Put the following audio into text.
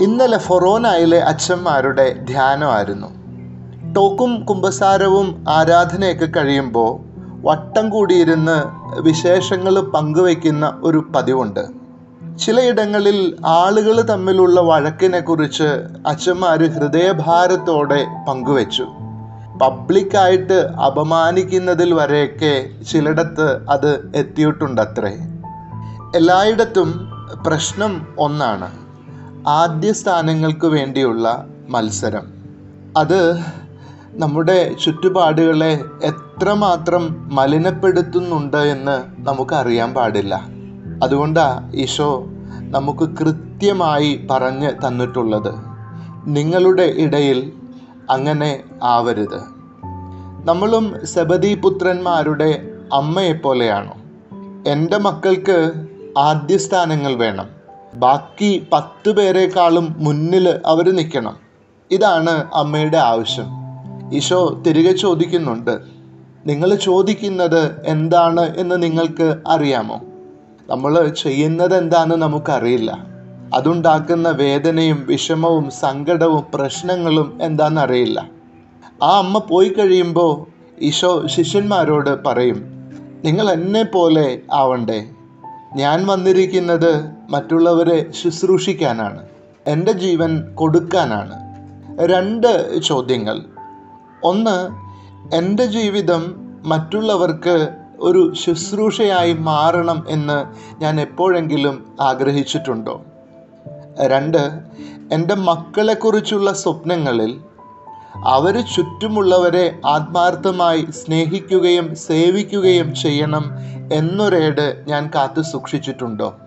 ഇന്നലെ ഫൊറോനയിലെ അച്ഛന്മാരുടെ ധ്യാനമായിരുന്നു. ടോക്കും കുമ്പസാരവും ആരാധനയൊക്കെ കഴിയുമ്പോൾ വട്ടം കൂടിയിരുന്ന് വിശേഷങ്ങൾ പങ്കുവയ്ക്കുന്ന ഒരു പതിവുണ്ട്. ചിലയിടങ്ങളിൽ ആളുകൾ തമ്മിലുള്ള വഴക്കിനെക്കുറിച്ച് അച്ഛന്മാർ ഹൃദയഭാരത്തോടെ പങ്കുവച്ചു. പബ്ലിക്കായിട്ട് അപമാനിക്കുന്നതിൽ വരെയൊക്കെ ചിലയിടത്ത് അത് എത്തിയിട്ടുണ്ടത്രേ. എല്ലായിടത്തും പ്രശ്നം ഒന്നാണ്. ആദ്യ സ്ഥാനങ്ങൾക്ക് വേണ്ടിയുള്ള മത്സരം. അത് നമ്മുടെ ചുറ്റുപാടുകളെ എത്രമാത്രം മലിനപ്പെടുത്തുന്നുണ്ട് എന്ന് നമുക്കറിയാൻ പാടില്ല. അതുകൊണ്ടാണ് ഈശോ നമുക്ക് കൃത്യമായി പറഞ്ഞ് തന്നിട്ടുള്ളത്. നിങ്ങളുടെ ഇടയിൽ അങ്ങനെ ആവരുത്. നമ്മളും സബദീ പുത്രന്മാരുടെ അമ്മയെപ്പോലെയാണോ. എന്റെ മക്കൾക്ക് ആദ്യ സ്ഥാനങ്ങൾ വേണം. ബാക്കി പത്ത് പേരെക്കാളും മുന്നിൽ അവർ നിൽക്കണം. ഇതാണ് അമ്മയുടെ ആവശ്യം. ഈശോ തിരികെ ചോദിക്കുന്നുണ്ട് നിങ്ങൾ ചോദിക്കുന്നത് എന്താണ് എന്ന് നിങ്ങൾക്ക് അറിയാമോ? നമ്മൾ ചെയ്യുന്നത് എന്താണെന്ന് നമുക്കറിയില്ല. അതുണ്ടാക്കുന്ന വേദനയും വിഷമവും സങ്കടവും പ്രശ്നങ്ങളും എന്താണെന്നറിയില്ല ആ അമ്മ പോയി കഴിയുമ്പോൾ ഈശോ ശിഷ്യന്മാരോട് പറയും നിങ്ങൾ എന്നെ പോലെ ആവണ്ടേ? ഞാൻ വന്നിരിക്കുന്നത് മറ്റുള്ളവരെ ശുശ്രൂഷിക്കാനാണ്. എന്റെ ജീവൻ കൊടുക്കാനാണ്. രണ്ട് ചോദ്യങ്ങൾ. ഒന്ന് എന്റെ ജീവിതം മറ്റുള്ളവർക്ക് ഒരു ശുശ്രൂഷയായി മാറണം എന്ന് ഞാൻ എപ്പോഴെങ്കിലും ആഗ്രഹിച്ചിട്ടുണ്ടോ? രണ്ട് എന്റെ മക്കളെക്കുറിച്ചുള്ള സ്വപ്നങ്ങളിൽ അവർ ചുറ്റുമുള്ളവരെ ആത്മാർത്ഥമായി സ്നേഹിക്കുകയും സേവിക്കുകയും ചെയ്യണം എന്നൊരേട് ഞാൻ കാത്തു സൂക്ഷിച്ചിട്ടുണ്ടോ?